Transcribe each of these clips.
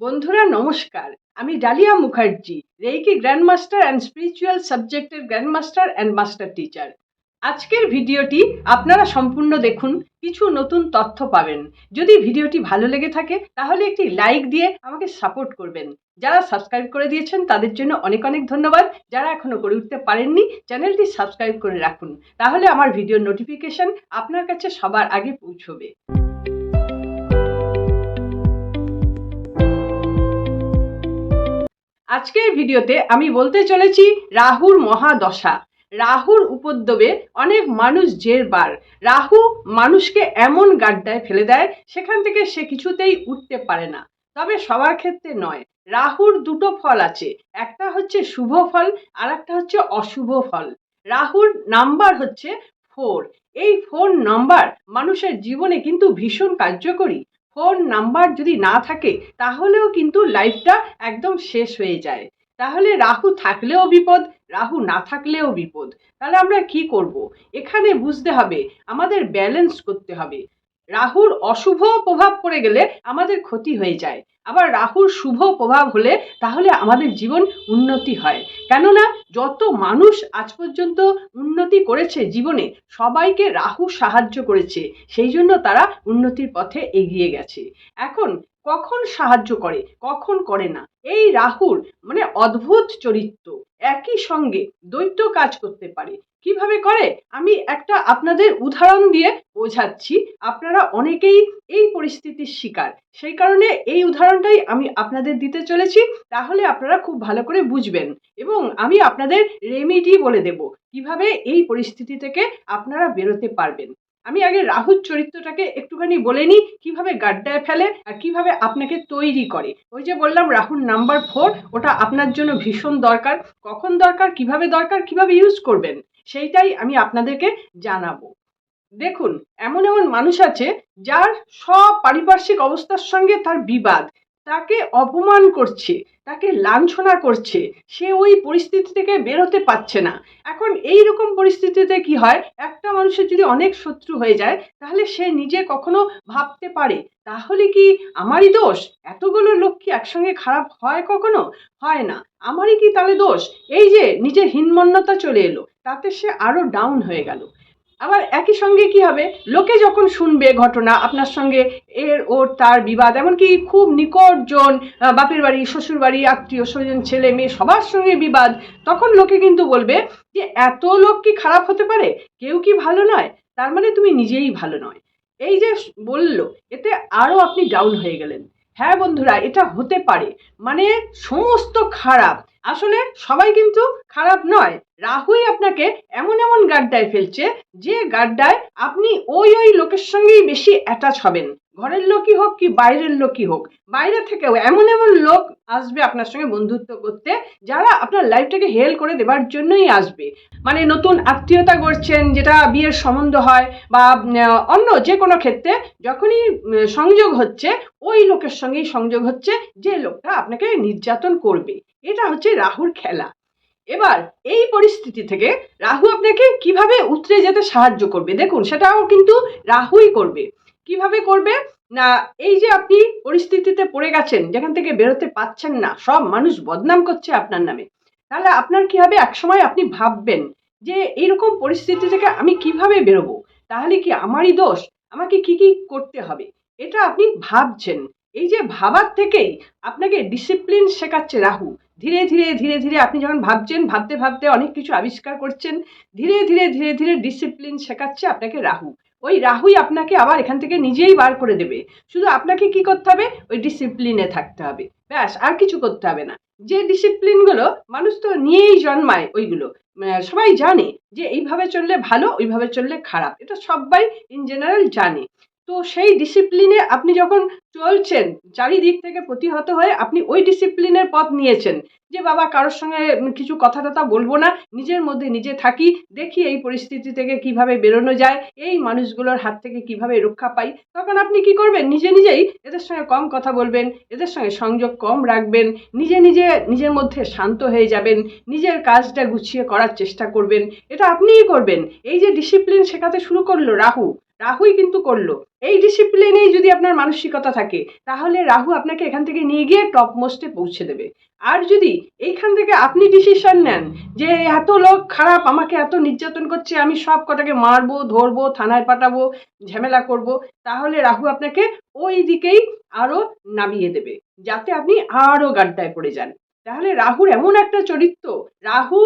বন্ধুরা, নমস্কার। আমি Dalia Mukherjee, reiki grandmaster and spiritual সাবজেক্টের গ্র্যান্ডমাস্টার অ্যান্ড মাস্টার টিচার। আজকের ভিডিওটি আপনারা সম্পূর্ণ দেখুন, কিছু নতুন তথ্য পাবেন। যদি ভিডিওটি ভালো লেগে থাকে, তাহলে একটি লাইক দিয়ে আমাকে সাপোর্ট করবেন। যারা সাবস্ক্রাইব করে দিয়েছেন, তাদের জন্য অনেক অনেক ধন্যবাদ। যারা এখনও করে উঠতে পারেননি, চ্যানেলটি সাবস্ক্রাইব করে রাখুন। তাহলে আমার ভিডিওর নোটিফিকেশন আপনার কাছে সবার আগে পৌঁছবে। আজকের ভিডিওতে আমি বলতে চলেছি রাহুর মহাদশা। রাহুর উপদ্রবে অনেক মানুষ জেরবার রাহু মানুষকে এমন গাড্ডায় ফেলে দেয়, সেখান থেকে সে কিছুতেই উঠতে পারে না। তবে সবার ক্ষেত্রে নয়, রাহুর দুটো ফল আছে। একটা হচ্ছে শুভ ফল আর একটা হচ্ছে অশুভ ফল। রাহুর নাম্বার হচ্ছে ফোর। এই ফোন নাম্বার মানুষের জীবনে কিন্তু ভীষণ কার্যকরী। ফোন নাম্বার যদি না থাকে, তাহলেও কিন্তু লাইফটা একদম শেষ হয়ে যায়। তাহলে রাহু থাকলেও বিপদ, রাহু না থাকলেও বিপদ। তাহলে আমরা কি করব? এখানে বুঝতে হবে, আমাদের ব্যালেন্স করতে হবে। রাহুর অশুভ প্রভাব পড়ে গেলে আমাদের ক্ষতি হয়ে যায়। আবার রাহুর শুভ প্রভাব হলে তাহলে আমাদের জীবন উন্নতি হয়। কেননা যত মানুষ আজ পর্যন্ত উন্নতি করেছে জীবনে, সবাইকে রাহু সাহায্য করেছে। সেই জন্য তারা উন্নতির পথে এগিয়ে গেছে। এখন কখন সাহায্য করে, কখন করে না? এই রাহুর মানে অদ্ভুত চরিত্র। একই সঙ্গে দৈত্য কাজ করতে পারে। কীভাবে করে? আমি একটা আপনাদের উদাহরণ দিয়ে বোঝাচ্ছি। আপনারা অনেকেই এই পরিস্থিতির শিকার। সেই কারণে এই উদাহরণটাই আমি আপনাদের দিতে চলেছি। তাহলে আপনারা খুব ভালো করে বুঝবেন। এবং আমি আপনাদের রেমিডি বলে দেব। কীভাবে এই পরিস্থিতি থেকে আপনারা বেরোতে পারবেন। আমি আগে রাহুর চরিত্রটাকে একটুখানি বলে নিই। কীভাবে গাড্ডায় ফেলে আর কীভাবে আপনাকে তৈরি করে। ওই যে বললাম, রাহুর নাম্বার ফোর ওটা আপনার জন্য ভীষণ দরকার। কখন দরকার, কীভাবে দরকার, কীভাবে ইউজ করবেন? সেইটাই আমি আপনাদেরকে জানাব। দেখুন, এমন এমন মানুষ আছে যার সব পারিপার্শ্বিক অবস্থার সঙ্গে তার বিবাদ। তাকে অপমান করছে, তাকে লাঞ্ছনা করছে, সে ওই পরিস্থিতি থেকে বেরোতে পারছে না। এখন এই রকম পরিস্থিতিতে কি হয়? একটা মানুষের যদি অনেক শত্রু হয়ে যায়, তাহলে সে নিজে কখনো ভাবতে পারে। তাহলে কি আমারই দোষ? এতগুলো লোক কি একসঙ্গে খারাপ হয় কখনো? হয় না। আমারই কি তাহলে দোষ? এই যে নিজের হীনমন্যতা চলে এলো, তাতে সে আরও ডাউন হয়ে গেল। আবার একই সঙ্গে কি হবে? লোকে যখন শুনবে ঘটনা, আপনার সঙ্গে এর ওর তার বিবাদ, এমনকি খুব নিকটজন বাপের বাড়ি শ্বশুর বাড়ি আত্মীয় স্বজন, ছেলে মেয়ে সবার সঙ্গে বিবাদ, তখন লোকে কিন্তু বলবে যে, এত লোক কি খারাপ হতে পারে? কেউ কি ভালো নয়? তার মানে তুমি নিজেই ভালো নয়। এই যে বলল, এতে আরও আপনি ডাউন হয়ে গেলেন। হ্যাঁ বন্ধুরা, এটা হতে পারে। মানে সমস্ত খারাপ আসলে সবাই কিন্তু খারাপ নয়। রাহুই আপনাকে এমন এমন গাড্ডায় ফেলছে, যে গাড্ডায় আপনি ওই ওই লোকের সঙ্গেই বেশি অ্যাটাচ হবেন। ঘরের লোকই হোক কি বাইরের লোকই হোক, বাইরে থেকেও এমন এমন লোক আসবে আপনার সঙ্গে বন্ধুত্ব করতে যারা আপনার লাইফটাকে হেল করে দেবার জন্যই আসবে। মানে নতুন আত্মীয়তা করছেন যেটা বিয়ের সম্বন্ধ হয় বা অন্য যে কোনো ক্ষেত্রে যখনই সংযোগ হচ্ছে, ওই লোকের সঙ্গেই সংযোগ হচ্ছে, যে লোকটা আপনাকে নির্যাতন করবে। এটা হচ্ছে রাহুর খেলা। এবার এই পরিস্থিতি থেকে রাহু আপনাকে কীভাবে উতরে যেতে সাহায্য করবে? দেখুন, সেটাও কিন্তু রাহুই করবে। কীভাবে করবে? না, এই যে আপনি পরিস্থিতিতে পড়ে গেছেন, যেখান থেকে বেরোতে পাচ্ছেন না, সব মানুষ বদনাম করছে আপনার নামে। তাহলে আপনার কি হবে? একসময় আপনি ভাববেন যে এইরকম পরিস্থিতি থেকে আমি কীভাবে বেরোবো? তাহলে কি আমারই দোষ? আমাকে কি কি করতে হবে? এটা আপনি ভাবছেন। এই যে ভাবার থেকেই আপনাকে ডিসিপ্লিন শেখাচ্ছে রাহু। ধীরে ধীরে ধীরে ধীরে আপনি যখন ভাবছেন, ভাবতে ভাবতে অনেক কিছু আবিষ্কার করছেন, ধীরে ধীরে ধীরে ধীরে ডিসিপ্লিন শেখাচ্ছে আপনাকে রাহু। ওই রাহুই আপনাকে আবার এখান থেকে নিজেই বার করে দেবে। শুধু আপনাকে কি করতে হবে? ওই ডিসিপ্লিনে থাকতে হবে। ব্যাস, আর কিছু করতে হবে না। যে ডিসিপ্লিনগুলো মানুষ তো নিয়েই জন্মায় ওইগুলো। সবাই জানে যে এইভাবে চললে ভালো, ওইভাবে চললে খারাপ। এটা সবাই ইন জেনারেল জানে। তো সেই ডিসিপ্লিনে আপনি যখন চলছেন, চারিদিক থেকে প্রতিহত হয়ে আপনি ওই ডিসিপ্লিনের পথ নিয়েছেন যে, বাবা, কারোর সঙ্গে কিছু কথা টথা বলব না, নিজের মধ্যে নিজে থাকি, দেখি এই পরিস্থিতি থেকে কীভাবে বেরোনো যায়, এই মানুষগুলোর হাত থেকে কীভাবে রক্ষা পাই। তখন আপনি কি করবেন? নিজে নিজেই এদের সঙ্গে কম কথা বলবেন, এদের সঙ্গে সংযোগ কম রাখবেন, নিজে নিজে নিজের মধ্যে শান্ত হয়ে যাবেন, নিজের কাজটা গুছিয়ে করার চেষ্টা করবেন। এটা আপনিই করবেন। এই যে ডিসিপ্লিন শেখাতে শুরু করল রাহু রাহুই কিন্তু করল। এই ডিসিপ্লিনেই যদি আপনার মানসিকতা থাকে, তাহলে রাহু আপনাকে এখান থেকে নিয়ে গিয়ে টপ মোস্টে পৌঁছে দেবে। আর যদি এইখান থেকে আপনি ডিসিশন নেন যে এত লোক খারাপ, আমাকে এত নির্যাতন করছে, আমি সব কটাকে মারবো, ধরবো, থানায় পাঠাবো, ঝামেলা করব, তাহলে রাহু আপনাকে ওই দিকেই আরও নামিয়ে দেবে, যাতে আপনি আরও গাড্ডায় পড়ে যান। তাহলে রাহুর এমন একটা চরিত্র, রাহু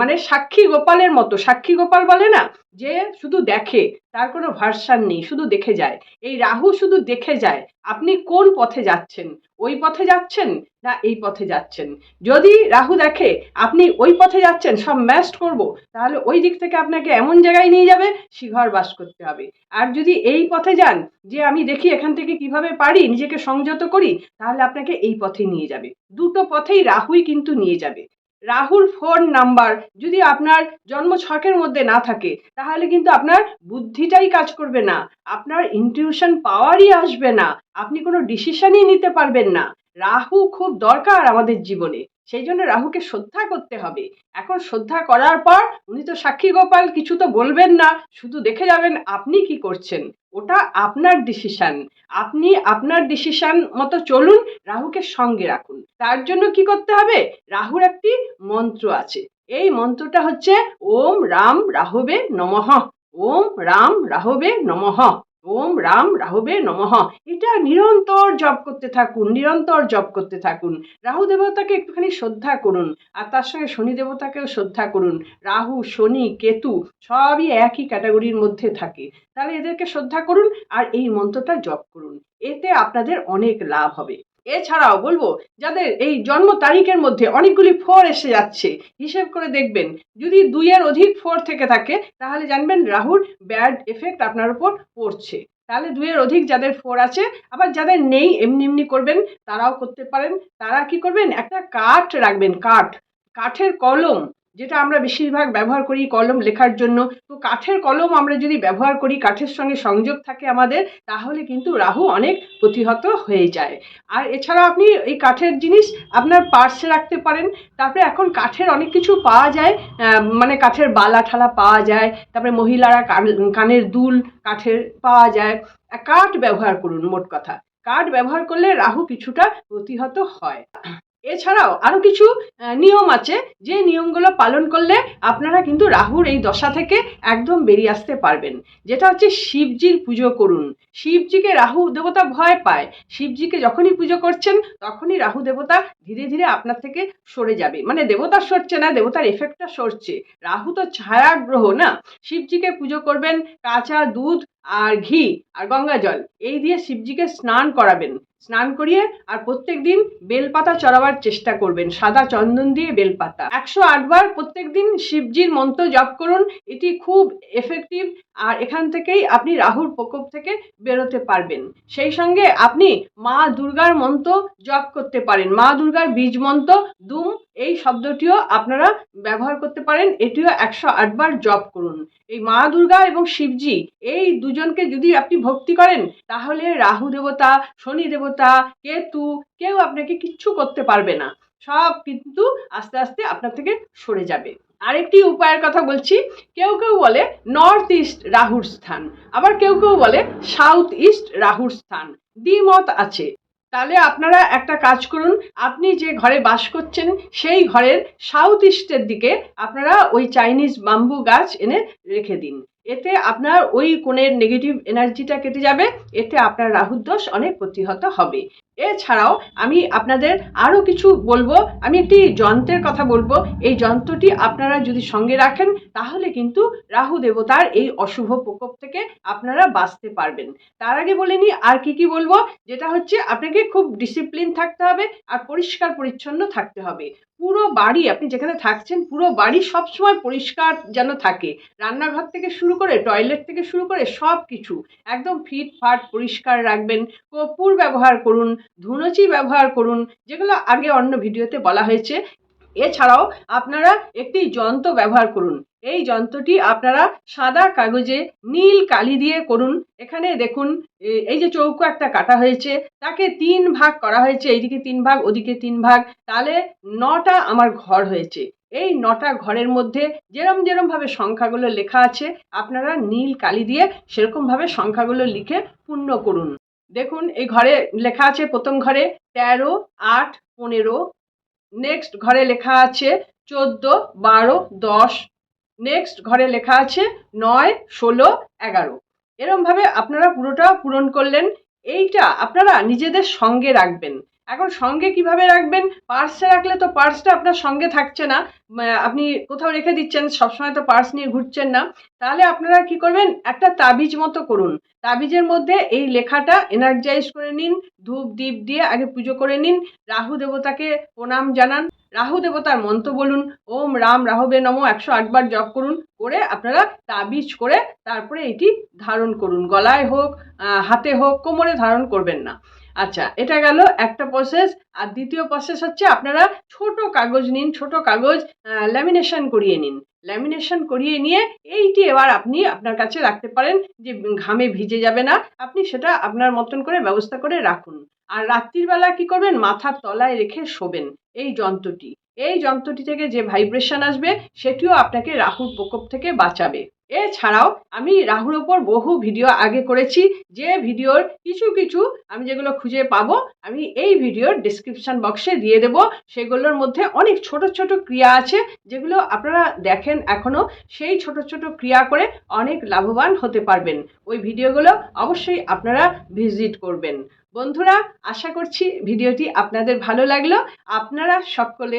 মানে সাক্ষী গোপালের মতো, সাক্ষী গোপাল বলে না যে শুধু দেখে, তার কোনো ভার্সান নেই, শুধু দেখে যায়। এই রাহু শুধু দেখে যায়, আপনি কোন পথে যাচ্ছেন? ওই পথে যাচ্ছেন না এই পথে যাচ্ছেন? যদি রাহু দেখে, আপনি ওই পথে যাচ্ছেন, সব ম্যাস্ট করব, তাহলে ওই দিক থেকে আপনাকে এমন জায়গায় নিয়ে যাবে শিঘর বাস করতে হবে। আর যদি এই পথে যান, যে আমি দেখি এখান থেকে কীভাবে পারি, নিজেকে সংযত করি, তাহলে আপনাকে এই পথে নিয়ে যাবে। দুটো পথেই রাহুই কিন্তু নিয়ে যাবে। রাহুর ফোন নাম্বার যদি আপনার জন্ম ছকের মধ্যে না থাকে, তাহলে কিন্তু আপনার বুদ্ধিটাই কাজ করবে না। আপনার ইনটিউশন পাওয়ারই আসবে না। আপনি কোনো ডিসিশনই নিতে পারবেন না। রাহু খুব দরকার আমাদের জীবনে। সেই জন্য রাহুকে শ্রদ্ধা করতে হবে। এখন শ্রদ্ধা করার পর উনি তো সাক্ষী গোপাল, কিছু তো বলবেন না। শুধু দেখে যাবেন আপনি কি করছেন। ওটা আপনার ডিসিশান আপনি আপনার ডিসিশান মতো চলুন, রাহুকে সঙ্গে রাখুন। তার জন্য কি করতে হবে? রাহুর একটি মন্ত্র আছে। এই মন্ত্রটা হচ্ছে, ওম রাম রাহবে নমঃ। ওম রাম রাহবে নমঃ। ওম রাম রাহুবে নমঃ। এটা নিরন্তর জপ করতে থাকুন, নিরন্তর জপ করতে থাকুন। রাহু দেবতাকে একটুখানি শ্রদ্ধা করুন, আর তার সঙ্গে শনি দেবতাকেও শ্রদ্ধা করুন। রাহু, শনি, কেতু সবই একই ক্যাটাগরির মধ্যে থাকে। তাহলে এদেরকে শ্রদ্ধা করুন আর এই মন্ত্রটা জপ করুন। এতে আপনাদের অনেক লাভ হবে। এছাড়াও বলব, যাদের এই জন্ম তারিখের মধ্যে অনেকগুলি ফোর এসে যাচ্ছে, হিসেব করে দেখবেন। যদি দুইয়ের অধিক ফোর থেকে থাকে, তাহলে জানবেন রাহুর ব্যাড এফেক্ট আপনার উপর পড়ছে। তাহলে দুইয়ের অধিক যাদের ফোর আছে, আবার যাদের নেই, এমনি এমনি করবেন, তারাও করতে পারেন। তারা কি করবেন? একটা কাঠ রাখবেন, কাঠ। কাঠের কলম। যেটা আমরা বেশিরভাগ ব্যবহার করি কলম লেখার জন্য। তো কাঠের কলম আমরা যদি ব্যবহার করি, কাঠের সঙ্গে সংযোগ থাকে আমাদের, তাহলে কিন্তু রাহু অনেক প্রতিহত হয়ে যায়। আর এছাড়া আপনি এই কাঠের জিনিস আপনার পার্সে রাখতে পারেন। তারপরে এখন কাঠের অনেক কিছু পাওয়া যায়। মানে কাঠের বালা ঠালা পাওয়া যায়। তারপরে মহিলারা কান- কানের দুল কাঠের পাওয়া যায়। কাঠ ব্যবহার করুন, মোট কথা। কাঠ ব্যবহার করলে রাহু কিছুটা প্রতিহত হয়। এছাড়াও আরও কিছু নিয়ম আছে যে নিয়মগুলো পালন করলে আপনারা কিন্তু রাহুর এই দশা থেকে একদম বেরিয়ে আসতে পারবেন। যেটা হচ্ছে শিবজির পুজো করুন। শিবজিকে রাহু দেবতা ভয় পায়। শিবজিকে যখনই পুজো করছেন, তখনই রাহু দেবতা ধীরে ধীরে আপনার থেকে সরে যাবে। মানে দেবতা সরছে না, দেবতার এফেক্টটা সরছে। রাহু তো ছায়া গ্রহ না? শিবজিকে পুজো করবেন, কাঁচা দুধ আর ঘি আর গঙ্গা জল। এই দিয়ে শিবজিকে স্নান করাবেন। স্নান করিয়ে আর প্রত্যেক দিন বেলপাতা চড়াবার চেষ্টা করবেন। সাদা চন্দন দিয়ে বেলপাতা। একশো আটবার প্রত্যেক দিন শিবজির মন্ত্র জপ করুন। এটি খুব এফেক্টিভ আর এখান থেকেই আপনি রাহুর প্রকোপ থেকে বেরোতে পারবেন। সেই সঙ্গে আপনি মা দুর্গার মন্ত্র জপ করতে পারেন। মা দুর্গার বীজ মন্ত্র দুম এই শব্দটিও আপনারা ব্যবহার করতে পারেন। এটিও একশো আটবার জপ করুন। এই মা দুর্গা এবং শিবজি, এই দুজনকে যদি আপনি ভক্তি করেন, তাহলে রাহু দেবতা, শনি দেবতা, কেতু, কেউ আপনাকে কিচ্ছু করতে পারবে না। সব কিন্তু আস্তে আস্তে আপনার থেকে সরে যাবে। আরেকটি উপায়ের কথা বলছি, কেউ কেউ বলে নর্থ ইস্ট রাহুর স্থান, আবার কেউ কেউ বলে সাউথ ইস্ট রাহুর স্থান। দ্বিমত আছে। তাহলে আপনারা একটা কাজ করুন, আপনি যে ঘরে বাস করছেন, সেই ঘরের সাউথ ইস্টের দিকে আপনারা ওই চাইনিজ বাম্বু গাছ এনে রেখে দিন। এতে আপনার ওই কোণের নেগেটিভ এনার্জিটা কেটে যাবে, এতে আপনার রাহুর দোষ অনেক প্রতিহত হবে। এছাড়াও আমি আপনাদের আরও কিছু বলব। আমি একটি যন্ত্রের কথা বলব। এই যন্ত্রটি আপনারা যদি সঙ্গে রাখেন, তাহলে কিন্তু রাহু দেবতার এই অশুভ প্রকোপ থেকে আপনারা বাঁচতে পারবেন। তার আগে বলে নিই, আর কি কি বলব? যেটা হচ্ছে, আপনাকে খুব ডিসিপ্লিন থাকতে হবে আর পরিষ্কার পরিচ্ছন্ন থাকতে হবে। পুরো বাড়ি, আপনি যেখানে থাকছেন, পুরো বাড়ি সবসময় পরিষ্কার যেন থাকে। রান্নাঘর থেকে শুরু করে টয়লেট থেকে শুরু করে সব কিছু একদম ফিট ফাট পরিষ্কার রাখবেন। কর্পূর ব্যবহার করুন। ধুনুচি ব্যবহার করুন, যেগুলো আগে অন্য ভিডিওতে বলা হয়েছে। এছাড়াও আপনারা একটি যন্ত্র ব্যবহার করুন। এই যন্ত্রটি আপনারা সাদা কাগজে নীল কালি দিয়ে করুন। এখানে দেখুন এই যে চৌকো একটা কাটা হয়েছে, তাকে তিন ভাগ করা হয়েছে। এইদিকে তিন ভাগ, ওদিকে তিন ভাগ। তাহলে নটা আমার ঘর হয়েছে। এই নটা ঘরের মধ্যে যেরম যেরমভাবে সংখ্যাগুলো লেখা আছে, আপনারা নীল কালি দিয়ে সেরকমভাবে সংখ্যাগুলো লিখে পূর্ণ করুন। দেখুন, এই ঘরে লেখা আছে প্রথম ঘরে তেরো, আট, পনেরো। নেক্সট ঘরে লেখা আছে চোদ্দ, বারো, দশ। নেক্সট ঘরে লেখা আছে নয়, ষোলো, এগারো। এরমভাবে আপনারা পুরোটা পূরণ করলেন। এইটা আপনারা নিজেদের সঙ্গে রাখবেন। এখন সঙ্গে কীভাবে রাখবেন? পার্সে রাখলে তো পার্সটা আপনার সঙ্গে থাকছে না। আপনি কোথাও রেখে দিচ্ছেন, সবসময় তো পার্স নিয়ে ঘুরছেন না। তাহলে আপনারা কি করবেন? একটা তাবিজ মতো করুন। তাবিজের মধ্যে এই লেখাটা এনার্জাইজ করে নিন, ধূপ, দীপ দিয়ে আগে পুজো করে নিন। রাহু দেবতাকে প্রণাম জানান। রাহু দেবতার মন্ত্র বলুন। ওম রাম রাহবে নম একশো আটবার জপ করুন। করে আপনারা তাবিজ করে তারপরে এটি ধারণ করুন। গলায় হোক হাতে হোক, কোমরে ধারণ করবেন না। আচ্ছা এটা গেল একটা প্রসেস আর দ্বিতীয় প্রসেস হচ্ছে আপনারা ছোট কাগজ নিন, ছোট কাগজ ল্যামিনেশন করিয়ে নিন। ল্যামিনেশন করিয়ে নিয়ে এইটি এবার আপনি আপনার কাছে রাখতে পারেন যে ঘামে ভিজে যাবে না, আপনি সেটা আপনার মতন করে ব্যবস্থা করে রাখুন। আর রাত্রির বেলা কি করবেন? মাথার তলায় রেখে শোবেন এই যন্ত্রটি। এই যন্ত্রটি থেকে যে ভাইব্রেশন আসবে, সেটিও আপনাকে রাহুর প্রকোপ থেকে বাঁচাবে। এছাড়াও আমি রাহুর ওপর বহু ভিডিও আগে করেছি, যে ভিডিওর কিছু কিছু আমি যেগুলো খুঁজে পাবো, আমি এই ভিডিওর ডিসক্রিপশন বক্সে দিয়ে দেব। সেগুলোর মধ্যে অনেক ছোট ছোট ক্রিয়া আছে, যেগুলো আপনারা দেখেন এখনও। সেই ছোট ছোট ক্রিয়া করে অনেক লাভবান হতে পারবেন। ওই ভিডিওগুলো অবশ্যই আপনারা ভিজিট করবেন। বন্ধুরা, আশা করছি ভিডিওটি আপনাদের ভালো লাগল। আপনারা সকলে